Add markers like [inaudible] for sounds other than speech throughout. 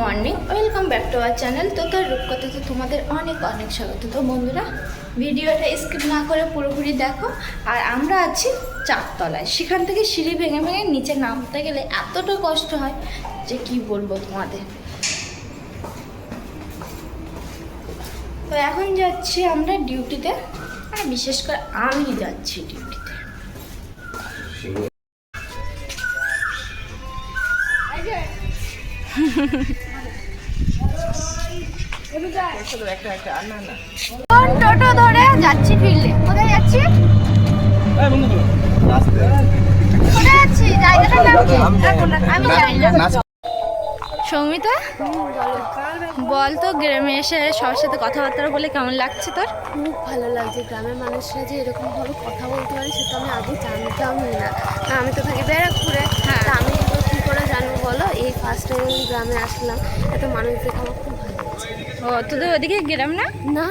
Morning, welcome back to our channel তো তার রূপকথাতে তোমাদের অনেক অনেক স্বাগত। তো বন্ধুরা, ভিডিওটা স্কিপ না করে পুরোপুরি দেখো, আর আমরা আছি চারতলায় সেখান থেকে সিঁড়ি ভেঙে ভেঙে নিচে নামতে গেলে এতটা কষ্ট হয় যে কি বলব তোমাদের। তো এখন যাচ্ছি আমরা ডিউটিতে, আর বিশেষ করে আমি যাচ্ছি ডিউটিতে। টোটো ধরে যাচ্ছি ফিল্ডে কোথায় যাচ্ছি? কোথায় যাচ্ছি? জায়গাটার আমি জানি না। সৌমিতা? বল তো গ্রামে এসে সবার সাথে কথাবার্তা বলে কেমন লাগছে তোর? খুব ভালো লাগছে। গ্রামের মানুষরা যে এরকমভাবে কথা বলতে পারে সেটা আমি আগে জানতামই না। আমি তো থাকি ব্যারাকপুরে। হ্যাঁ। আমি বলো এই ফার্স্ট টাইম আমি গ্রামে আসলাম এত মানুষ দেখে আমার খুব ভালো ও তোদের ওদিকে গ্রাম না? না।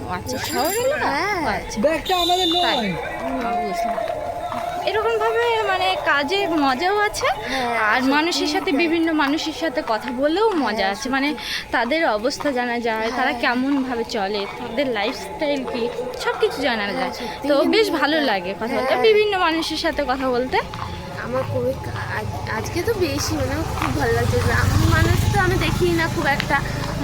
ও আচ্ছা শহর হ্যাঁ। ও আচ্ছা। ও, বুঝলাম। এরকম ভাবে মানে কাজে মজাও আছে হ্যাঁ, আর মানুষের সাথে বিভিন্ন মানুষের সাথে কথা বলেও মজা আছে। মানে তাদের অবস্থা জানা যায় তারা কেমন ভাবে চলে তাদের লাইফস্টাইল কি সব কিছু জানা যায়। তো বেশ ভালো লাগে কথা বলতে হ্যাঁ। বিভিন্ন মানুষের সাথে কথা বলতে আমার খুবই আজ- আজকে তো বেশি মানে খুব ভালো লাগছে। গ্রাম মানুষ তো আমি দেখিনি না খুব একটা।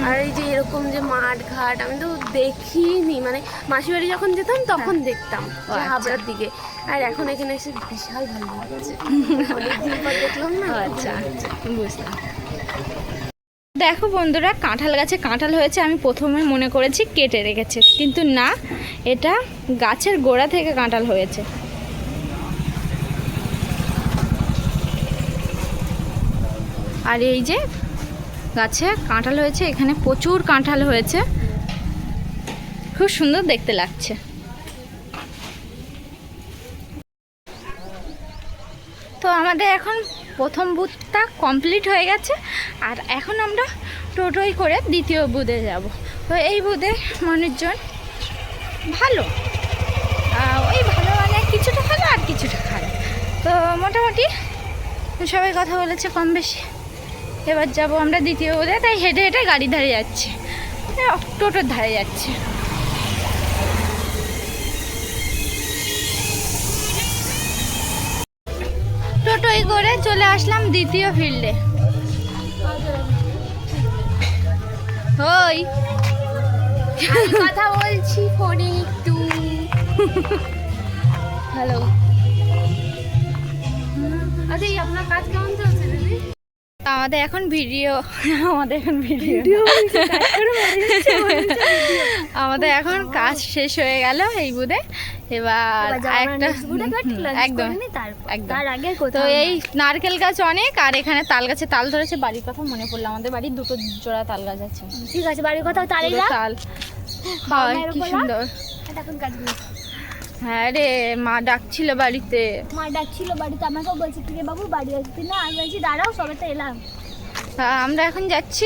আর এই যে এরকম যে মাঠ ঘাট আমি তো দেখিনি। মানে মাসি বাড়ি যখন যেতাম তখন দেখতাম আচ্ছা। হাবড়ার দিকে। আর এখন এখানে এসে বিশাল ভালো লাগছে। [laughs] অনেকদিন পর দেখলাম না খুব আচ্ছা বুঝলাম। দেখো বন্ধুরা কাঁঠাল গাছে কাঁঠাল হয়েছে আমি প্রথমে মনে করেছি কেটে রেখেছে। কিন্তু না এটা গাছের গোড়া থেকে কাঁঠাল হয়েছে। আর এই যে গাছে কাঁঠাল হয়েছে, এখানে প্রচুর কাঁঠাল হয়েছে। খুব সুন্দর দেখতে লাগছে। তো আমাদের এখন প্রথম বুথটা কমপ্লিট হয়ে গেছে, আর এখন আমরা টোটোই করে দ্বিতীয় বুথে যাব। তো এই বুথে মানুষজন ভালো। ওই ভালো মানে কিছুটা ভালো আর কিছুটা খারাপ। তো মোটামুটি সবাই কথা বলেছে কম বেশি এবার যাব আমরা দ্বিতীয় বুথে তাই হেঁটে হেঁটে গাড়ি ধারে যাচ্ছে। টোটোর ধারে যাচ্ছে। টোটোই করে চলে আসলাম দ্বিতীয় ফিল্ডে। ওই। কথা বলছি ফোনে একটু। হ্যালো আচ্ছা এই আপনার কাজ কেমন চলছে দিদি? আমাদের এখন ভিডিও আমাদের এখন ভিডিও। আমাদের এখন কাজ শেষ হয়ে গেল এই বুধে। এবার একটা একদম একদম। তার আগে তো এই নারকেল গাছ অনেক আর এখানে তাল গাছে তাল ধরেছে বাড়ির কথা মনে পড়ল আমাদের বাড়ির দুটো জোড়া তাল গাছ আছে। ঠিক আছে বাড়ির কথা তাল হয় কি সুন্দর। হ্যাঁ রে মা ডাকছিল বাড়িতে। মা ডাকছিল বাড়িতে আমাকেও বলছে কি বাবু বাড়ি আসবি না? আমি বলছি দাঁড়াও সবে তো এলাম আমরা এখন যাচ্ছি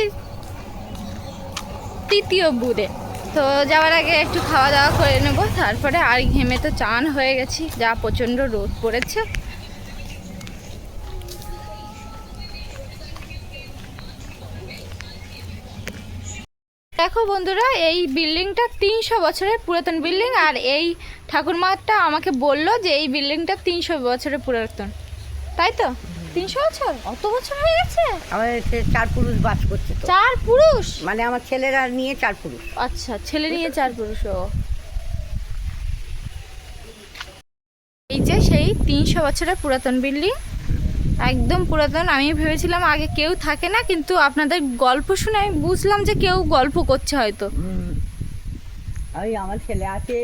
তৃতীয় বুড়ে। তো যাওয়ার আগে একটু খাওয়া দাওয়া করে নেব তারপরে আর ঘেমে তো চান হয়ে গেছি যা প্রচণ্ড রোদ পড়েছে। দেখো বন্ধুরা এই বিল্ডিংটা তিনশো বছরের পুরাতন বিল্ডিং আর এই ঠাকুর ঠাকুরমাটা আমাকে বলল যে এই বিল্ডিংটা তিনশো বছরের পুরাতন। তাই তো? তিনশো বছর? অত বছর হয়ে গেছে? আমাদের চার পুরুষ বাস করছে চার পুরুষ? মানে আমার ছেলেরা নিয়ে চার পুরুষ। আচ্ছা ছেলে নিয়ে চার পুরুষ ও। এই যে সেই তিনশো বছরের পুরাতন বিল্ডিং। একদম পুরাতন। আমি ভেবেছিলাম আগে কেউ থাকে না কিন্তু আপনাদের গল্প শুনে আমি বুঝলাম যে কেউ গল্প করছে হয়তো। ওই আমার ছেলে আছে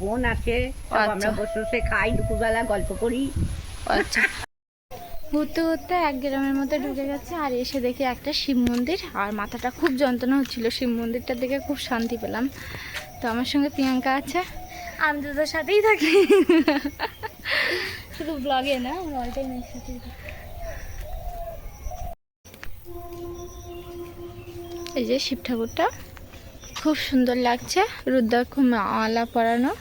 বোন আছে আচ্ছা। আমরা বসে বসে খাই দুপুরবেলা গল্প করি। আচ্ছা। ঘুরতে ঘুরতে এক গ্রামের মধ্যে ঢুকে গেছে আর এসে দেখি একটা শিব মন্দির আর মাথাটা খুব যন্ত্রণা হচ্ছিল। শিব মন্দিরটা দেখে খুব শান্তি পেলাম। তো আমার সঙ্গে প্রিয়াঙ্কা আছে আমি তো সাথেই থাকি। শুধু ব্লগে না, আমরা অল টাইম এই যে শিব ঠাকুরটা, খুব সুন্দর লাগছে রুদ্রাক্ষ মালা পরানো।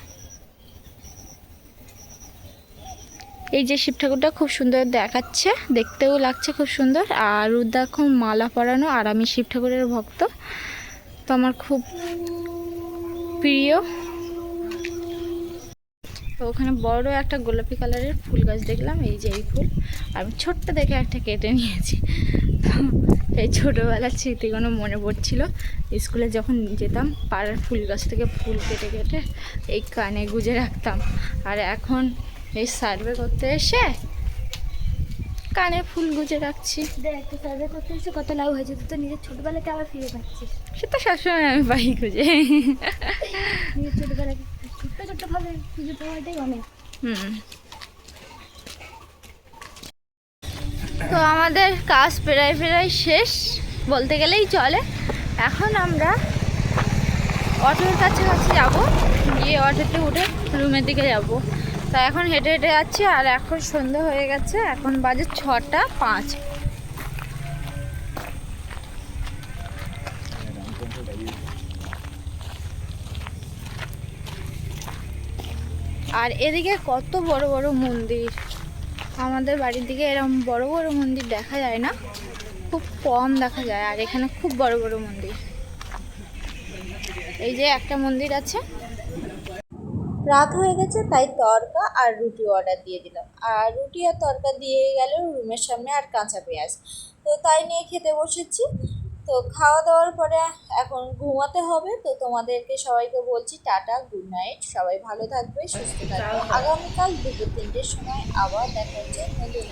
এই যে শিব ঠাকুরটা খুব সুন্দর দেখাচ্ছে, দেখতেও লাগছে খুব সুন্দর, আর রুদ্রাক্ষ মালা পরানো, আর আমি শিব ঠাকুরের ভক্ত। তো আমার খুব প্রিয় তো ওখানে বড় একটা গোলাপি কালারের ফুল গাছ দেখলাম এই যে এই ফুল। আমি ছোট্ট দেখে একটা কেটে নিয়েছি। এই ছোটোবেলার স্মৃতিগুলো মনে পড়ছিল। স্কুলে যখন যেতাম পাড়ার ফুল গাছ থেকে ফুল কেটে কেটে এই কানে গুজে রাখতাম। আর এখন এই সার্ভে করতে এসে কানে ফুল গুজে রাখছি। দেখ সার্ভে করতে এসে কত লাভ হয়েছে? তুই তো নিজের ছোটবেলাকে আবার ফিরে পাচ্ছিস। সে তো সবসময় আমি পাই খুঁজে নিজের ছোটবেলাকে ভাবে পাওয়াটাই অনেক। হুম। তো আমাদের কাজ প্রায় প্রায় শেষ, বলতে গেলেই চলে। এখন আমরা অটোর কাছাকাছি যাব, গিয়ে অটোতে উঠে রুমের দিকে যাব। তা এখন হেঁটে হেঁটে যাচ্ছি, আর এখন সন্ধ্যা হয়ে গেছে, এখন বাজে ছটা পাঁচ। আর এদিকে কত বড় বড় মন্দির। আমাদের বাড়ির দিকে এরকম বড় বড় মন্দির দেখা যায় না। খুব কম দেখা যায় আর এখানে খুব বড় বড় মন্দির। এই যে একটা মন্দির আছে। রাত হয়ে গেছে, তাই তরকা আর রুটি অর্ডার দিয়ে দিলাম। আর রুটি আর তরকা দিয়ে গেল রুমের সামনে আর কাঁচা পেঁয়াজ। তো তাই নিয়ে খেতে বসেছি। তো খাওয়া দাওয়ার পরে এখন ঘুমাতে হবে তো তোমাদেরকে সবাইকে বলছি টাটা গুড নাইট সবাই ভালো থাকবে সুস্থ থাকবে। আগামীকাল দুপুর তিনটের সময় আবার দেখা হচ্ছে নতুন